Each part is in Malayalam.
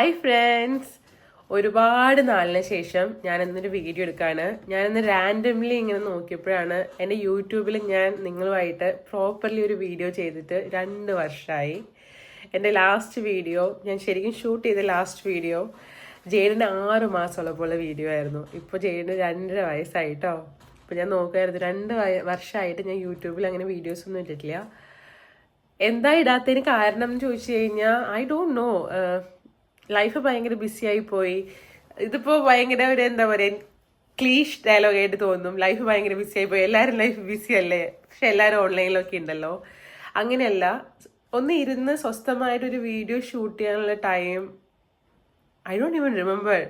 ഹായ് ഫ്രണ്ട്സ് ഒരുപാട് നാളിന് ശേഷം ഞാൻ ഇന്നൊരു വീഡിയോ എടുക്കുകയാണ് ഞാനിന്ന് റാൻഡംലി ഇങ്ങനെ നോക്കിയപ്പോഴാണ് എന്റെ യൂട്യൂബിൽ ഞാൻ നിങ്ങളുമായിട്ട് പ്രോപ്പർലി ഒരു വീഡിയോ ചെയ്തിട്ട് രണ്ട് വർഷമായി എന്റെ ലാസ്റ്റ് വീഡിയോ ഞാൻ ശരിക്കും ഷൂട്ട് ചെയ്ത ലാസ്റ്റ് വീഡിയോ ജയിലിന് ആറ് മാസമുള്ളപ്പോൾ വീഡിയോ ആയിരുന്നു. ഇപ്പോൾ ജയിലിന് രണ്ടര വയസ്സായിട്ടോ. അപ്പോൾ ഞാൻ നോക്കുമായിരുന്നു രണ്ട് വർഷമായിട്ട് ഞാൻ യൂട്യൂബിൽ അങ്ങനെ വീഡിയോസ് ഒന്നും ഇട്ടിട്ടില്ല. എന്താ ഇടാത്തതിന് കാരണം എന്ന് ചോദിച്ചു കഴിഞ്ഞാൽ ഐ ഡോണ്ട് നോ ലൈഫ് ഭയങ്കര ബിസി ആയി പോയി. ഇതിപ്പോ ഭയങ്കര ഒരു എന്താ പറയാ ക്ലീഷ് ഡയലോഗ് ആയിട്ട് തോന്നും. ലൈഫ് ഭയങ്കര ബിസി ആയി പോയി. എല്ലാവരും ലൈഫ് ബിസി അല്ലേ? പക്ഷെ എല്ലാവരും ഓൺലൈനിലൊക്കെ ഉണ്ടല്ലോ. അങ്ങനെയല്ല ഒന്ന് ഇരുന്ന് സ്വസ്ഥമായിട്ടൊരു വീഡിയോ ഷൂട്ട് ചെയ്യാനുള്ള time I don't even remember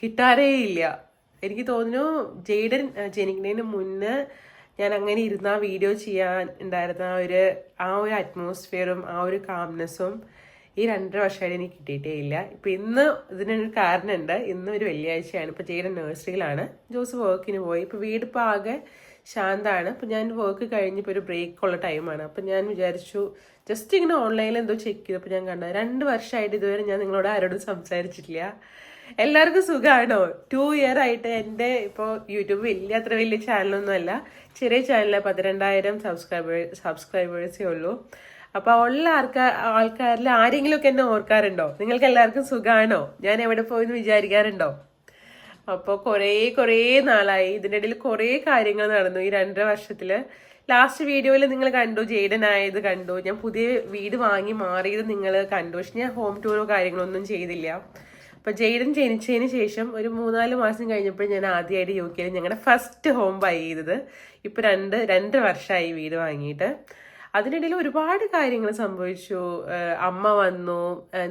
കിട്ടാറേ ഇല്ല. എനിക്ക് തോന്നുന്നു ജെയ്ഡൻ ജനിക്കുന്നതിന് മുന്നേ ഞാൻ അങ്ങനെ ഇരുന്ന് ആ വീഡിയോ ചെയ്യാൻ ഉണ്ടായിരുന്ന ഒരു ആ ഒരു അറ്റ്മോസ്ഫിയറും ആ ഒരു കാംനെസ്സും ഈ രണ്ടര വർഷമായിട്ട് എനിക്ക് കിട്ടിയിട്ടേ ഇല്ല. ഇപ്പം ഇന്ന് ഇതിനൊരു കാരണമുണ്ട്. ഇന്നും ഒരു വെള്ളിയാഴ്ചയാണ്. ഇപ്പം ജെയ്ഡൻ നഴ്സറിയിലാണ് ജോസ് വർക്കിന് പോയി. ഇപ്പം വീട് ഇപ്പം ആകെ ശാന്താണ്. അപ്പം ഞാൻ വർക്ക് കഴിഞ്ഞിപ്പോൾ ഒരു ബ്രേക്ക് ഉള്ള ടൈമാണ് അപ്പം ഞാൻ വിചാരിച്ചു ജസ്റ്റ് ഇങ്ങനെ ഓൺലൈനിൽ എന്തോ ചെക്ക് ചെയ്തപ്പോൾ ഞാൻ കണ്ടത് രണ്ട് വർഷമായിട്ട് ഇതുവരെ ഞാൻ നിങ്ങളോട് ആരോടും സംസാരിച്ചിട്ടില്ല. എല്ലാവർക്കും സുഖമാണോ ടു ഇയർ ആയിട്ട് എന്റെ ഇപ്പോൾ യൂട്യൂബ് വലിയ അത്ര വലിയ ചാനലൊന്നും അല്ല ചെറിയ ചാനലാണ് പതിരണ്ടായിരം സബ്സ്ക്രൈബേഴ്സ് സബ്സ്ക്രൈബേഴ്സേ ഉള്ളൂ. അപ്പോൾ ഉള്ള ആൾക്കാർ ആൾക്കാരിൽ ആരെങ്കിലുമൊക്കെ എന്നെ ഓർക്കാറുണ്ടോ? നിങ്ങൾക്ക് എല്ലാവർക്കും സുഖമാണോ ഞാൻ എവിടെ പോയെന്ന് വിചാരിക്കാറുണ്ടോ? അപ്പോൾ കുറേ കുറേ നാളായി. ഇതിന്റെ ഇടയിൽ കുറേ കാര്യങ്ങൾ നടന്നു. ഈ രണ്ടര വർഷത്തിൽ ലാസ്റ്റ് വീഡിയോയിൽ നിങ്ങൾ കണ്ടു ജെയ്ഡൻ ആയത് കണ്ടു. ഞാൻ പുതിയ വീട് വാങ്ങി മാറിയത് നിങ്ങൾ കണ്ടു. പക്ഷെ ഞാൻ ഹോം ടൂറോ കാര്യങ്ങളൊന്നും ചെയ്തില്ല. അപ്പോൾ ജെയ്ഡൻ ജനിച്ചതിന് ശേഷം ഒരു മൂന്നാൽ മാസം കഴിഞ്ഞപ്പോൾ ഞാൻ ആദ്യമായിട്ട് യു കെയിൽ ഞങ്ങളുടെ ഫസ്റ്റ് ഹോം ബൈ ചെയ്തത്. ഇപ്പൊ രണ്ട് രണ്ടര വർഷമായി വീട് വാങ്ങിയിട്ട്. അതിനിടയിൽ ഒരുപാട് കാര്യങ്ങൾ സംഭവിച്ചു. അമ്മ വന്നു.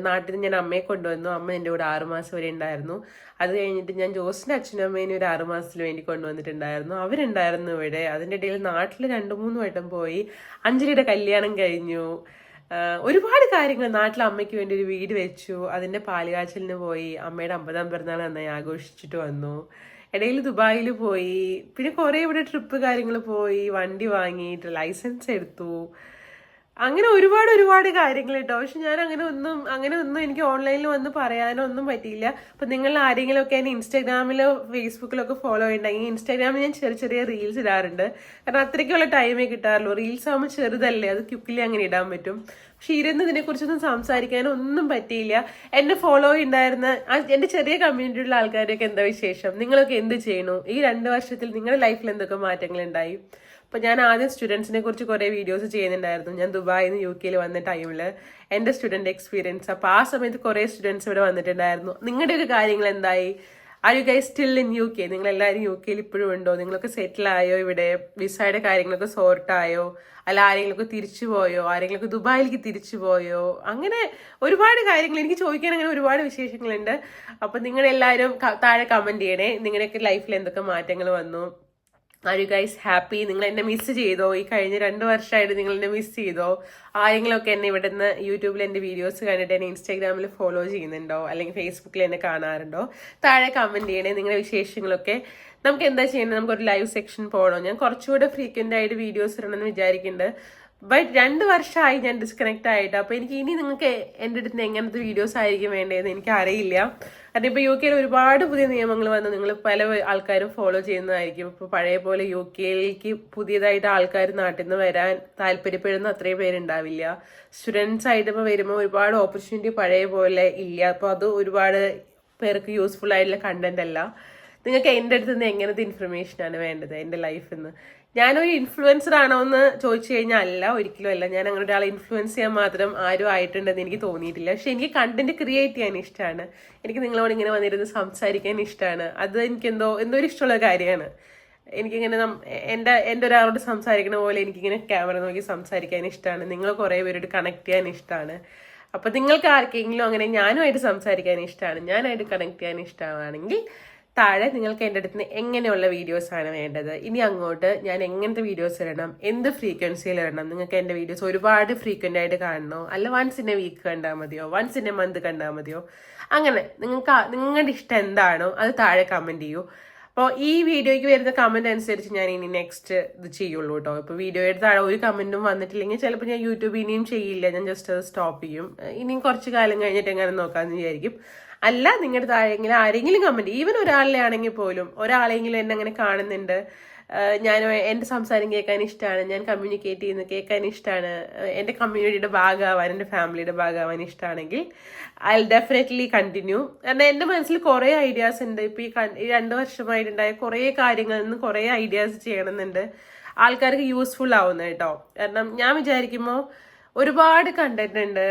നാട്ടിൽ നിന്ന് ഞാൻ അമ്മയെ കൊണ്ടുവന്നു. അമ്മ എന്റെ കൂടെ ആറുമാസം വരെ ഉണ്ടായിരുന്നു. അത് കഴിഞ്ഞിട്ട് ഞാൻ ജോസിന്റെ അച്ഛനും അമ്മേനെ ഒരു ആറുമാസത്തിന് വേണ്ടി കൊണ്ടുവന്നിട്ടുണ്ടായിരുന്നു. അവരുണ്ടായിരുന്നു ഇവിടെ. അതിന്റെ ഇടയിൽ നാട്ടിൽ രണ്ട് മൂന്ന് വട്ടം പോയി. അഞ്ജലിയുടെ കല്യാണം കഴിഞ്ഞു. ഒരുപാട് കാര്യങ്ങൾ നാട്ടിൽ അമ്മയ്ക്ക് വേണ്ടി ഒരു വീട് വെച്ചു. അതിന്റെ പാലുകാച്ചലിന് പോയി. അമ്മയുടെ അമ്പതാം പിറന്നാൾ നന്നായി ആഘോഷിച്ചിട്ട് വന്നു. ഇടയിൽ ദുബായിൽ പോയി. പിന്നെ കുറേ ഇവിടെ ട്രിപ്പ് കാര്യങ്ങൾ പോയി. വണ്ടി വാങ്ങിയിട്ട് ലൈസൻസ് എടുത്തു. അങ്ങനെ ഒരുപാട് ഒരുപാട് കാര്യങ്ങൾ കേട്ടോ പക്ഷെ ഞാൻ അങ്ങനെ ഒന്നും അങ്ങനെ ഒന്നും എനിക്ക് ഓൺലൈനിൽ വന്ന് പറയാനോ ഒന്നും പറ്റിയില്ല. അപ്പൊ നിങ്ങൾ ആരെങ്കിലും ഒക്കെ എന്നെ ഇൻസ്റ്റാഗ്രാമിലോ ഫേസ്ബുക്കിലോ ഒക്കെ ഫോളോ ചെയ്യണ്ടെങ്കിൽ ഇൻസ്റ്റാഗ്രാമിൽ ഞാൻ ചെറിയ ചെറിയ റീൽസ് ഇടാറുണ്ട്. കാരണം അത്രയ്ക്കുള്ള ടൈമേ കിട്ടാറുള്ളൂ. റീൽസ് ആകുമ്പോൾ ചെറുതല്ലേ അത് ക്യുക്കിലി അങ്ങനെ ഇടാൻ പറ്റും. പക്ഷെ ഇരുന്ന് ഇതിനെ കുറിച്ചൊന്നും സംസാരിക്കാനോ ഒന്നും പറ്റിയില്ല. എന്നെ ഫോളോ ഉണ്ടായിരുന്ന എന്റെ ചെറിയ കമ്മ്യൂണിറ്റിയിലുള്ള ആൾക്കാരൊക്കെ എന്താ വിശേഷം? നിങ്ങളൊക്കെ എന്ത് ചെയ്യണു ഈ രണ്ട് വർഷത്തിൽ നിങ്ങളുടെ ലൈഫിൽ എന്തൊക്കെ മാറ്റങ്ങൾ ഉണ്ടായി? അപ്പൊ ഞാൻ ആദ്യം സ്റ്റുഡൻസിനെ കുറിച്ച് കുറേ വീഡിയോസ് ചെയ്യുന്നുണ്ടായിരുന്നു. ഞാൻ ദുബായിൽ നിന്ന് യു കെയിൽ വന്ന ടൈമിൽ എന്റെ സ്റ്റുഡന്റ് എക്സ്പീരിയൻസ് അപ്പോൾ ആ സമയത്ത് കുറേ സ്റ്റുഡൻസ് ഇവിടെ വന്നിട്ടുണ്ടായിരുന്നു. നിങ്ങളുടെയൊക്കെ കാര്യങ്ങൾ എന്തായി? Are you guy still in U K നിങ്ങൾ എല്ലാവരും യു കെയിൽ ഇപ്പോഴും ഉണ്ടോ? നിങ്ങളൊക്കെ സെറ്റിൽ ആയോ ഇവിടെ? വിസയുടെ കാര്യങ്ങളൊക്കെ സോർട്ട് ആയോ? അല്ല ആരെങ്കിലുമൊക്കെ തിരിച്ചു പോയോ? ആരെങ്കിലുമൊക്കെ ദുബായിലേക്ക് തിരിച്ചു പോയോ? അങ്ങനെ ഒരുപാട് കാര്യങ്ങൾ. എനിക്ക് ചോദിക്കാൻ അങ്ങനെ ഒരുപാട് വിശേഷങ്ങളുണ്ട്. അപ്പം നിങ്ങളെല്ലാവരും താഴെ കമന്റ് ചെയ്യണേ. നിങ്ങളുടെയൊക്കെ ലൈഫിൽ എന്തൊക്കെ മാറ്റങ്ങൾ വന്നു? ആർ യു ഗൈസ് ഹാപ്പി നിങ്ങൾ എന്നെ മിസ് ചെയ്തോ? ഈ കഴിഞ്ഞ രണ്ട് വർഷമായിട്ട് നിങ്ങൾ എന്നെ മിസ് ചെയ്തോ? ആരെങ്കിലും ഒക്കെ എന്നെ ഇവിടെ നിന്ന് യൂട്യൂബിൽ എന്റെ വീഡിയോസ് കണ്ടിട്ട് എന്നെ ഇൻസ്റ്റാഗ്രാമിൽ ഫോളോ ചെയ്യുന്നുണ്ടോ? അല്ലെങ്കിൽ ഫേസ്ബുക്കിൽ എന്നെ കാണാറുണ്ടോ? താഴെ കമന്റ് ചെയ്യണേ നിങ്ങളുടെ വിശേഷങ്ങളൊക്കെ. നമുക്ക് എന്താ ചെയ്യേണ്ടത്? നമുക്കൊരു ലൈവ് സെക്ഷൻ പോകണോ ഞാൻ കുറച്ചുകൂടെ ഫ്രീക്വന്റ് ആയിട്ട് വീഡിയോസ് ഇടണമെന്ന് വിചാരിക്കുന്നുണ്ട്. ബട്ട് രണ്ട് വർഷമായി ഞാൻ ഡിസ്കണക്ട് ആയിട്ട്. അപ്പോൾ എനിക്ക് ഇനി നിങ്ങൾക്ക് എന്റെ അടുത്ത് എങ്ങനത്തെ വീഡിയോസ് ആയിരിക്കും വേണ്ടതെന്ന് എനിക്ക് അറിയില്ല. കാരണം ഇപ്പോൾ യു കെയിൽ ഒരുപാട് പുതിയ നിയമങ്ങൾ വന്ന് നിങ്ങൾ പല ആൾക്കാരും ഫോളോ ചെയ്യുന്നതായിരിക്കും. ഇപ്പോൾ പഴയ പോലെ യു കെയിലേക്ക് പുതിയതായിട്ട് ആൾക്കാർ നാട്ടിൽ നിന്ന് വരാൻ താല്പര്യപ്പെടുന്ന അത്രയും പേരുണ്ടാവില്ല സ്റ്റുഡൻസ് ആയിട്ട് ഇപ്പോൾ വരുമ്പോൾ ഒരുപാട് ഓപ്പർച്യൂണിറ്റി പഴയ പോലെ ഇല്ല. അപ്പോൾ അത് ഒരുപാട് പേർക്ക് യൂസ്ഫുൾ ആയിട്ടുള്ള കണ്ടന്റ് അല്ല. നിങ്ങൾക്ക് എന്റെ അടുത്ത് നിന്ന് എങ്ങനത്തെ ഇൻഫർമേഷൻ ആണ് വേണ്ടത്? എന്റെ ലൈഫിൽ നിന്ന് ഞാനൊരു ഇൻഫ്ലുവൻസർ ആണോ എന്ന് ചോദിച്ചു കഴിഞ്ഞാൽ അല്ല ഒരിക്കലും അല്ല. ഞാൻ അങ്ങനെ ഒരാളെ ഇൻഫ്ലുവൻസ് ചെയ്യാൻ മാത്രം ആരും ആയിട്ടുണ്ടെന്ന് എനിക്ക് തോന്നിയിട്ടില്ല. പക്ഷെ എനിക്ക് കണ്ടന്റ് ക്രിയേറ്റ് ചെയ്യാൻ ഇഷ്ടമാണ് എനിക്ക് നിങ്ങളോട് ഇങ്ങനെ വന്നിരുന്ന് സംസാരിക്കാൻ ഇഷ്ടമാണ് അത് എനിക്ക് എന്തോ എന്തോ ഒരു ഇഷ്ടമുള്ള കാര്യമാണ്. എനിക്കിങ്ങനെ എന്റെ എന്റെ ഒരാളോട് സംസാരിക്കുന്ന പോലെ എനിക്കിങ്ങനെ ക്യാമറ നോക്കി സംസാരിക്കാൻ ഇഷ്ടമാണ് നിങ്ങൾ കുറേ പേരോട് കണക്ട് ചെയ്യാൻ ഇഷ്ടമാണ് അപ്പോൾ നിങ്ങൾക്ക് ആർക്കെങ്കിലും അങ്ങനെ ഞാനുമായിട്ട് സംസാരിക്കാൻ ഇഷ്ടമാണ് ഞാനായിട്ട് കണക്ട് ചെയ്യാൻ ഇഷ്ടമാണെങ്കിൽ താഴെ നിങ്ങൾക്ക് എന്റെ അടുത്ത് നിന്ന് എങ്ങനെയുള്ള വീഡിയോസ് ആണ് വേണ്ടത്? ഇനി അങ്ങോട്ട് ഞാൻ എങ്ങനത്തെ വീഡിയോസ് ഇടണം? എന്ത് ഫ്രീക്വൻസിയിൽ ഇടണം? നിങ്ങൾക്ക് എന്റെ വീഡിയോസ് ഒരുപാട് ഫ്രീക്വന്റ് ആയിട്ട് കാണണോ? അല്ല വൺസ് ഇൻ എ വീക്ക് കണ്ടാൽ മതിയോ? വൺസ് ഇൻ എ മന്ത് കണ്ടാൽ മതിയോ? അങ്ങനെ നിങ്ങൾക്ക് നിങ്ങളുടെ ഇഷ്ടം എന്താണോ അത് താഴെ കമന്റ് ചെയ്യൂ. അപ്പോൾ ഈ വീഡിയോയ്ക്ക് വരുന്ന കമന്റ് അനുസരിച്ച് ഞാൻ ഇനി നെക്സ്റ്റ് ഇത് ചെയ്യുള്ളൂ കേട്ടോ ഇപ്പോൾ വീഡിയോയുടെ താഴെ ഒരു കമന്റും വന്നിട്ടില്ലെങ്കിൽ ചിലപ്പോൾ ഞാൻ യൂട്യൂബ് ഇനിയും ചെയ്യില്ല. ഞാൻ ജസ്റ്റ് അത് സ്റ്റോപ്പ് ചെയ്യും. ഇനിയും കുറച്ച് കാലം കഴിഞ്ഞിട്ട് എങ്ങനെ നോക്കാമെന്ന് വിചാരിക്കും. അല്ല നിങ്ങളുടെ താഴെങ്കിലും ആരെങ്കിലും കമന്റ് ഈവൻ ഒരാളിലെ ആണെങ്കിൽ പോലും ഒരാളെങ്കിലും എന്നെ അങ്ങനെ കാണുന്നുണ്ട്. ഞാൻ എന്റെ സംസാരം കേൾക്കാൻ ഇഷ്ടമാണ് ഞാൻ കമ്മ്യൂണിക്കേറ്റ് ചെയ്യുന്നത് കേൾക്കാൻ ഇഷ്ടമാണ് എന്റെ കമ്മ്യൂണിറ്റിയുടെ ഭാഗമാവാൻ എന്റെ ഫാമിലിയുടെ ഭാഗമാവാൻ ഇഷ്ടമാണെങ്കിൽ ഐ ഡെഫിനറ്റ്ലി കണ്ടിന്യൂ കാരണം എന്റെ മനസ്സിൽ കുറേ ഐഡിയാസ് ഉണ്ട്. ഇപ്പോൾ ഈ രണ്ട് വർഷമായിട്ടുണ്ടായ കുറേ കാര്യങ്ങളിൽ നിന്ന് കുറേ ഐഡിയാസ് ചെയ്യണമെന്നുണ്ട്. ആൾക്കാർക്ക് യൂസ്ഫുൾ ആവുന്നത് കേട്ടോ. കാരണം ഞാൻ വിചാരിക്കുമ്പോൾ ഒരുപാട് കണ്ടന്റ് ഉണ്ട്.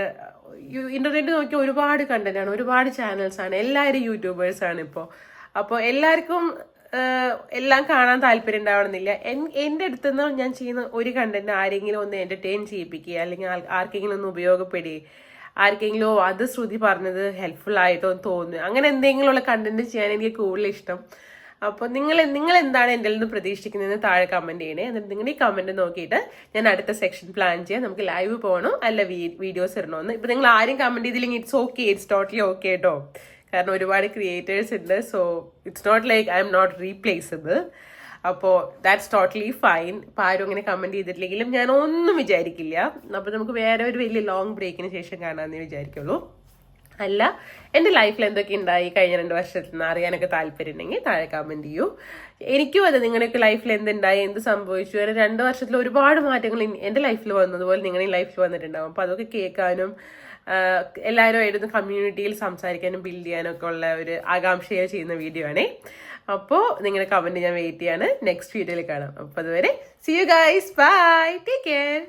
ഇന്റർനെറ്റ് നോക്കിയ ഒരുപാട് കണ്ടന്റ് ആണ് ഒരുപാട് ചാനൽസ് ആണ്. എല്ലാവരും യൂട്യൂബേഴ്സ് ആണ് ഇപ്പോൾ അപ്പോൾ എല്ലാവർക്കും എല്ലാം കാണാൻ താല്പര്യം ഉണ്ടാവണമെന്നില്ല. എൻ- എന്റെ അടുത്ത് നിന്ന് ഞാൻ ചെയ്യുന്ന ഒരു കണ്ടന്റ് ആരെങ്കിലും ഒന്ന് എന്റർടൈൻ ചെയ്യിപ്പിക്കുക അല്ലെങ്കിൽ ആർക്കെങ്കിലും ഒന്ന് ഉപയോഗപ്പെടുക ആർക്കെങ്കിലും "ഓ, അത് ശ്രുതി പറഞ്ഞത് ഹെൽപ്ഫുൾ ആയിട്ടോ തോന്നുന്നു അങ്ങനെ എന്തെങ്കിലുമുള്ള കണ്ടന്റ് ചെയ്യാൻ എനിക്ക് കൂടുതൽ ഇഷ്ടം. അപ്പോൾ നിങ്ങൾ നിങ്ങൾ എന്താണ് എന്റെ നിന്ന് പ്രതീക്ഷിക്കുന്നതെന്ന് താഴെ കമന്റ് ചെയ്യണേ. എന്നിട്ട് നിങ്ങൾ ഈ കമന്റ് നോക്കിയിട്ട് ഞാൻ അടുത്ത സെക്ഷൻ പ്ലാൻ ചെയ്യാം. നമുക്ക് ലൈവ് പോകണോ അല്ല വീഡിയോസ് ഇടണമെന്ന് ഇപ്പൊ നിങ്ങൾ ആരും കമന്റ് ചെയ്തില്ലെങ്കിൽ it's okay it's totally okay കേട്ടോ കാരണം ഒരുപാട് ക്രിയേറ്റേഴ്സ് ഉണ്ട്. So it's not like I'm not replaceable അപ്പോൾ ദാറ്റ്സ് ടോട്ടലി ഫൈൻ ഇപ്പോൾ ആരും അങ്ങനെ കമന്റ് ചെയ്തിട്ടില്ലെങ്കിലും ഞാൻ ഒന്നും വിചാരിക്കില്ല. അപ്പോൾ നമുക്ക് വേറെ ഒരു വലിയ ലോങ് ബ്രേക്കിന് ശേഷം കാണാമെന്നേ വിചാരിക്കുള്ളൂ. അല്ല എന്റെ ലൈഫിൽ എന്തൊക്കെ ഉണ്ടായി കഴിഞ്ഞ രണ്ട് വർഷത്തിൽ നിന്ന് അറിയാനൊക്കെ താല്പര്യം ഉണ്ടെങ്കിൽ താഴെ കമന്റ് ചെയ്യൂ. എനിക്കും അതെ നിങ്ങളുടെയൊക്കെ ലൈഫിൽ എന്തുണ്ടായി എന്ത് സംഭവിച്ചു? അങ്ങനെ രണ്ട് വർഷത്തിൽ ഒരുപാട് മാറ്റങ്ങൾ എന്റെ ലൈഫിൽ വന്നതുപോലെ നിങ്ങളുടെ ലൈഫിൽ വന്നിട്ടുണ്ടാവും. അപ്പോൾ അതൊക്കെ കേൾക്കാനും എല്ലാവരും എല്ലാവരുമായിരുന്നു കമ്മ്യൂണിറ്റിയിൽ സംസാരിക്കാനും ബിൽഡ് ചെയ്യാനും ഒക്കെ ഉള്ള ഒരു ആകാംക്ഷയെ ചെയ്യുന്ന വീഡിയോ ആണേ. അപ്പോൾ നിങ്ങളുടെ കമന്റ് ഞാൻ വെയിറ്റ് ചെയ്യാണ്. നെക്സ്റ്റ് വീഡിയോയിൽ കാണാം. അപ്പോൾ അതുവരെ see you guys bye take care